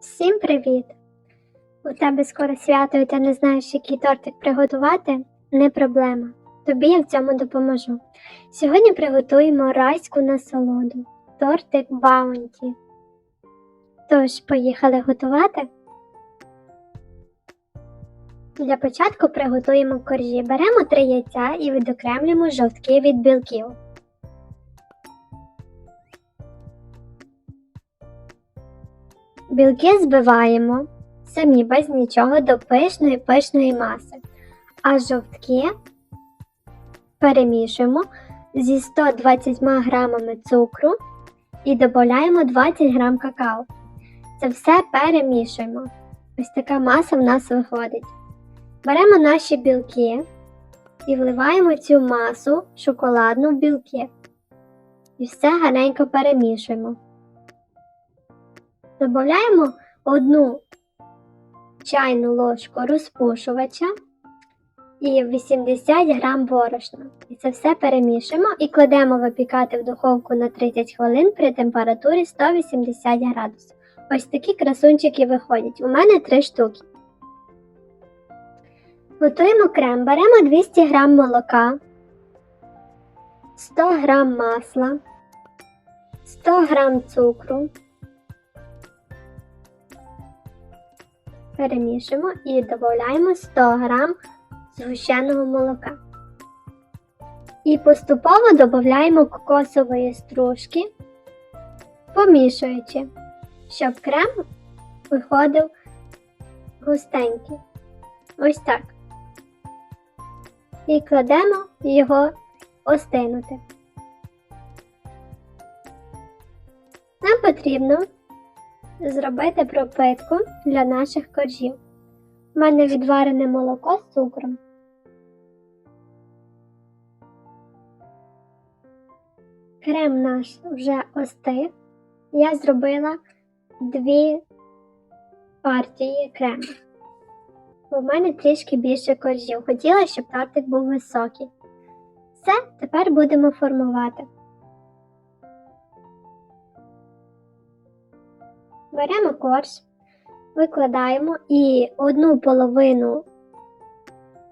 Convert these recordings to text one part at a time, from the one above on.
Всім привіт! У тебе скоро свято і ти не знаєш, який тортик приготувати? Не проблема. Тобі я в цьому допоможу. Сьогодні приготуємо райську насолоду тортик Баунті. Тож, поїхали готувати. Для початку приготуємо коржі. Беремо три яйця і відокремлюємо жовтки від білків. Білки збиваємо самі без нічого до пишної пишної маси, а жовтки перемішуємо зі 120 грамами цукру і додаємо 20 грам какао. Це все перемішуємо. Ось така маса в нас виходить. Беремо наші білки і вливаємо цю масу шоколадну в білки. І все гарненько перемішуємо. Додаємо одну чайну ложку розпушувача і 80 грам борошна. І це все перемішуємо і кладемо випікати в духовку на 30 хвилин при температурі 180 градусів. Ось такі красунчики виходять. У мене 3 штуки. Готуємо крем. Беремо 200 грам молока, 100 грам масла, 100 грам цукру. Перемішуємо і додаємо 100 грам згущеного молока. І поступово додаємо кокосової стружки, помішуючи, щоб крем виходив густенький. Ось так. І кладемо його остинути. Нам потрібно зробити пропитку для наших коржів. У мене відварене молоко з цукром. Крем наш вже остив. Я зробила дві партії крему. У мене трішки більше коржів. Хотіла, щоб тортик був високий. Все, тепер будемо формувати. Беремо корж, викладаємо і одну половину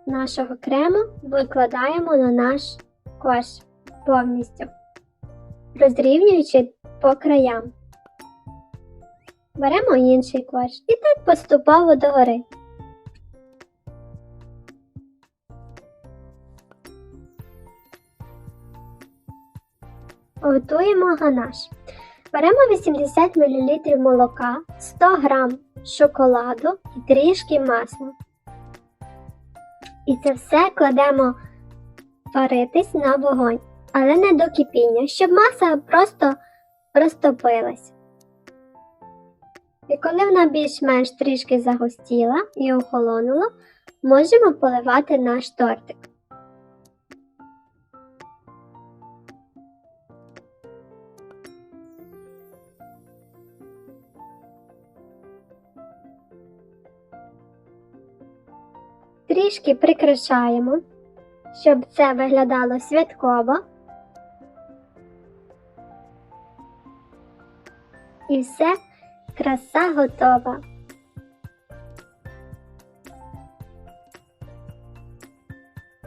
нашого крему викладаємо на наш корж повністю, розрівнюючи по краям. Беремо інший корж і так поступово догори. Готуємо ганаш. Беремо 80 мл молока, 100 г шоколаду і трішки масла. І це все кладемо варитись на вогонь, але не до кипіння, щоб маса просто розтопилась. І коли вона більш-менш трішки загустіла і охолонула, можемо поливати наш тортик. Трішки прикрашаємо, щоб це виглядало святково. І все, краса готова.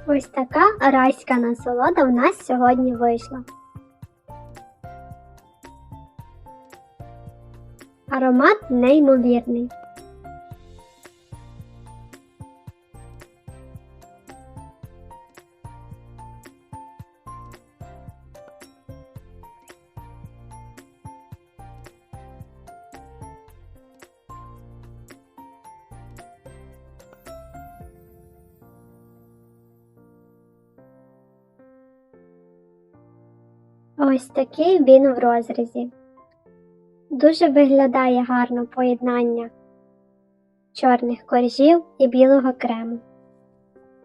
Ось така райська насолода в нас сьогодні вийшла. Аромат неймовірний. Ось такий він в розрізі. Дуже виглядає гарно поєднання чорних коржів і білого крему.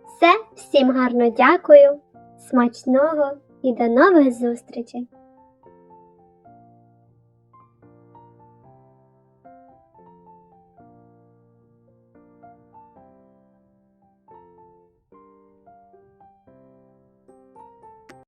Все, всім гарно дякую, смачного і до нових зустрічей!